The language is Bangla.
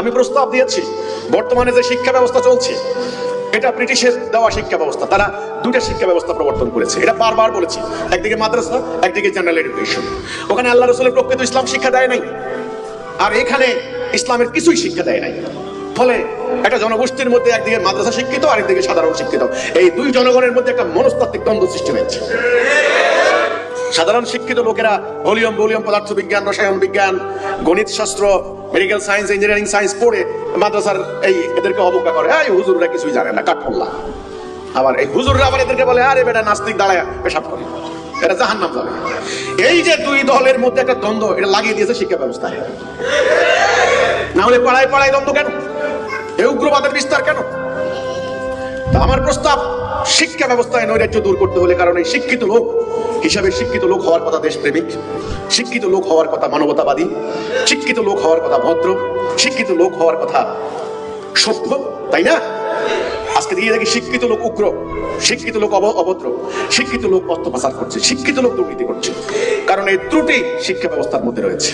আমি প্রস্তাব দিয়েছি, বর্তমানে যে শিক্ষা ব্যবস্থা চলছে, এটা ব্রিটিশের দেওয়া শিক্ষা ব্যবস্থা, তারা দুইটা শিক্ষা ব্যবস্থা প্রবর্তন করেছে। এটা বারবার বলেছি, একদিকে মাদ্রাসা, একদিকে জেনারেল এডুকেশন ওখানে আল্লাহ রসুলের প্রকৃত ইসলাম শিক্ষা দেয় নাই, আর এখানে ইসলামের কিছুই শিক্ষা দেয় নাই। ফলে একটা জনগোষ্ঠীর মধ্যে একদিকে মাদ্রাসা শিক্ষিত, আরেকদিকে সাধারণ শিক্ষিত। এই দুই জনগণের মধ্যে একটা মনস্তাত্ত্বিক দ্বন্দ্ব সৃষ্টি হয়েছে। সাধারণ শিক্ষিত লোকেরা ভলিউম ভলিউম পদার্থ বিজ্ঞান রসায়ন বিজ্ঞান, গণিত শাস্ত্র মেডিকেল সায়েন্স ইঞ্জিনিয়ারিং সায়েন্স পড়ে মাদ্রাসার এই এদেরকে অবজ্ঞা করে। এই হুজুররা কিছুই জানে না কাঠফল্লা আবার এই হুজুররা আবার এদেরকে বলে, আরে বেটা, নাস্তিক দাঁড়ায়, পেশাব করে। এটা জাহান নাম যাবে এই যে দুই দলের মধ্যে একটা দ্বন্দ্ব, এটা লাগিয়ে দিয়েছে শিক্ষা ব্যবস্থায় না হলে পাড়ায় পাড়ায় দ্বন্দ্ব কেন? এই উগ্রবাদের বিস্তার কেন? আমার প্রস্তাব, শিক্ষা ব্যবস্থায় নৈরাজ্য দূর করতে হলে কারণ এই শিক্ষিত লোক হিসাবে শিক্ষিত লোক হওয়ার কথা দেশপ্রেমিক, শিক্ষিত লোক হওয়ার কথা মানবতাবাদী, শিক্ষিত লোক হওয়ার কথা ভদ্র, শিক্ষিত লোক হওয়ার কথা সভ্য, তাই না? আজকে দিয়ে দেখি শিক্ষিত লোক উগ্র, শিক্ষিত লোক অভদ্র, শিক্ষিত লোক অর্থ করছে, শিক্ষিত লোক দুর্নীতি করছে। কারণ এই ত্রুটি শিক্ষা ব্যবস্থার মধ্যে রয়েছে।